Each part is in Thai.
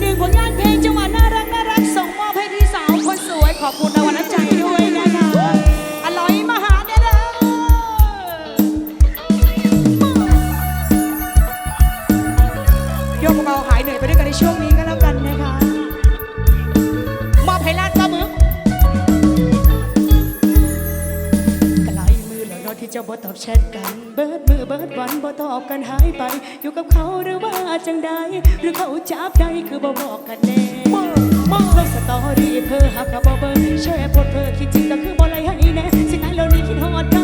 หนึ่งผลงานเพลงจังหวัดน จ้าบ่ตอบแชทกัน เบิดมือเบิดวันบ่ตอบกันหายไป อยู่กับเขาหรือว่าจังใดหรือเขาจับได้คือบ่บอกกันแน่เลงสตอรี่เพอหักกับบอเบอร์แชร์โพสเพอคิดจริงแต่คือบ่ไรให้แน่สิตายแล้วนี่คิดฮอดกัน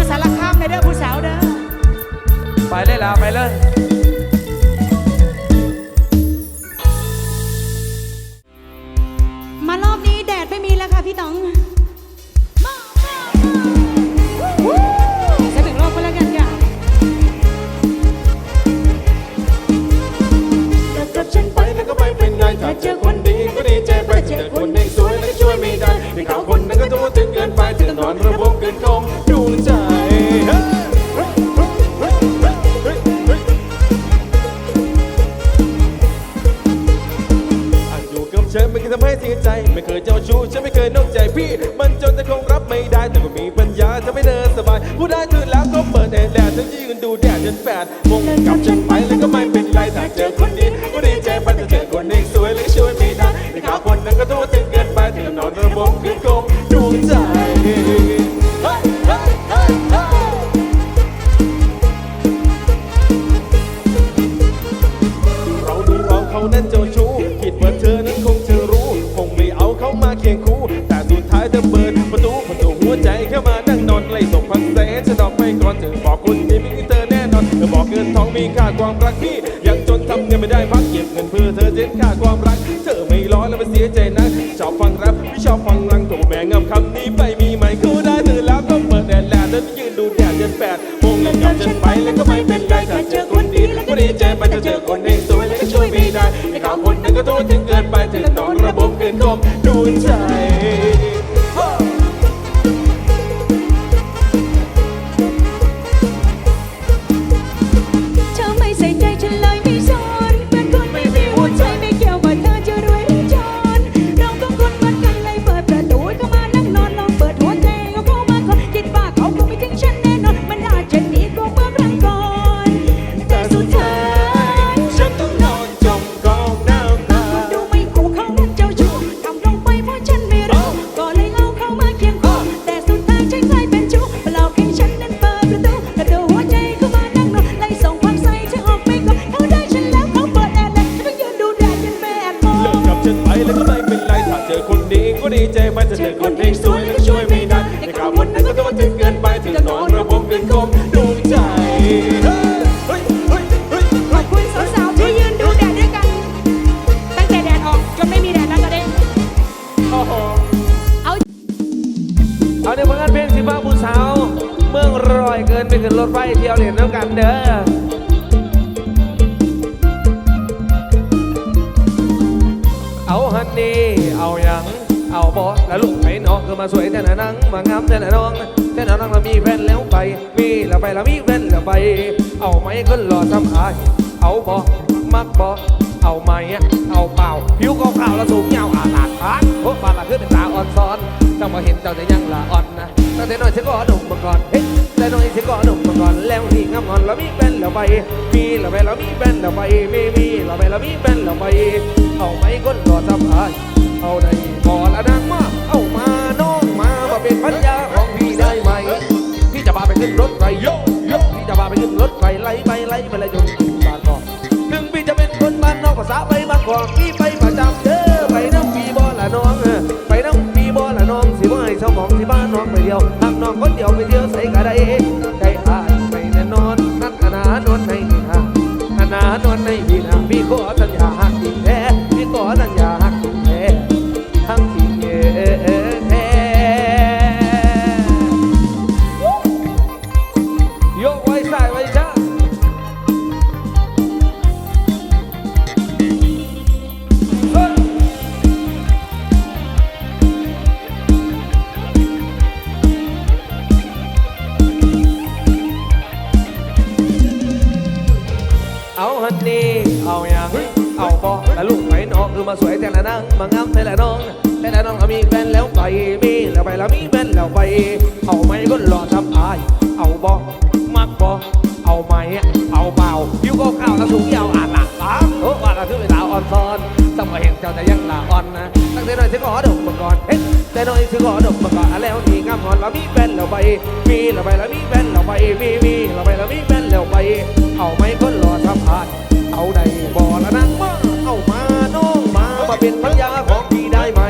ู่สารคามในเด้อผู้สาวเด้อ ไปเลยล่ะไปเลยมารอบนี้แดดไม่มีแล้วค่ะพี่ต๋องใช้ถึงรอบก็ล้วกันค่ะอยากกับฉันไปแล้วก็ไปเป็นไงถ้าเจอคนดีก็ดีใจไปแต่เจอคนดีสวยแล้วก็ช่วยไม่ได้ที่เขาคนนั้นก็ดูถึงเกินไปถึงนอนระบ เจ้าชู้ฉันไม่เคยนกใจพี่ มันจนจะคงรับไม่ได้แต่ก็มีปัญญาจะไม่เดินสบายผู้ได้ตื่นแล้วก็เปิดแอร์แดดฉันยืนดูแดดจนแปดมงกลับฉันไปแล้วก็ไม่เป็นไรถ้าเจอคนดีก็ดีใจไปแต่เจอคนเองสวยเลยช่วยไม่ได้ไอ้ขาวคนนั้นก็โทษถึงเกินไปที่นอนระบบคือโกงดวงใจ บองมีค่าความรักพี่ยังจนทำเงินไม่ได้พักเก็บเงินเพื่อเธอเจ็นค่าความรัก เธอไม่ร้อนแล้วมันเสียใจนะชอบฟังแรปไม่ชอบฟังรังโถแม่งำคำนี้ไปมีไหมคือได้เธอแล้วก็เปิดแดดแลดแล้วยืนดูแดดจนแปดโมงแล้วกลับฉันไปแล้วก็ไม่เป็นไรถ้าเจอคนดีก็ดีใจไปถ้าเจอคนเองสวยแล้วก็ช่วยไม่ได้ไอ้ข่าวคนนั้นก็โทษถึงเกินไปเธอนอนระบบเกินคมดูใจ น้องก็มาสวยแต่ละนังมางามแต่ละน้องแต่ละน้องเรามีแฟนแล้วไป มีแล้วไปแล้วมีแฟนแล้วไป เอาไหมคนหล่อทำอายเอาบอมักบอเอาไหมเอาเปล่าผิวขาวๆแล้วสูงยาวอาลาดพานโคบาลาขึ้นเป็นตาอ่อนซ้อนจังมาเห็นเจ้าแต่ยังละอ่อนนะตั้งแต่น้อยฉันก็หนุ่มมาก่อนเฮ้ยแต่น้อยฉันก็หนุ่มมาก่อนแล้วนี่งามงอนแล้วมีแฟนแล้วไป มีแล้วไปแล้วมีแฟนแล้วไปมีมีแล้วไปแล้วมีแฟนแล้วไป เอาไหมคนหล่อทำอายเอาได้ก่อละนางมอามาน้องมามา เป็นพันยาของพี่ได้ไหม พี่จะพาไปขึ้นรถไฟโยโยพี่จะพาไปขึ้นรถไฟไล่ไปไล่ไปเลยจนถึงบางกอกถึงพี่จะเป็นคนบ้านนอกภาษาไปบางกอกพี่ไปประจำเด้อไปน้ำปีบอละน้องไปน้ำปีบอละน้องสิบ่ให้เช่าของที่บ้านน้องไปเดียวทางน้องคนเดียวไปเที่ยวใส่กระไดได้อายไปแน่นอนนั่นอนานวนในนี่ฮะอนานวนในพี่นะพี่ขอสัญญา แต่น้อยถึงขอดมมาก่อนอะแล้วนี่งามงอนแล้วมีแฟนแล้วไป มีแล้วไปแล้วมีแฟนแล้วไป มีมีแล้วไปแล้วมีแฟนแล้วไป เอาไหมคนรอทำอายเอาได้บ่ละนางมาเอามาน้องมามาเป็นภรรยาของพี่ได้ไหม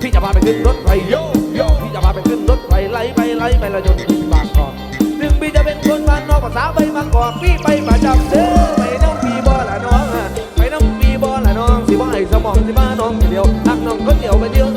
พี่จะพาไปขึ้นรถไฟโยโยพี่จะพาไปขึ้นรถไฟไล่ไปไล่ไปและจนถึงบางกอกถึงพี่จะเป็นคนบ้านนอกภาษาไปบางกอกพี่ไปประจำเด้อไปน้องพี่บ่ละน้องอะไปน้องพี่บ่ละน้องสิบ่ให้สมองสิบ้าน้องคนเดียวทักน้องคนเดียวไปเดียว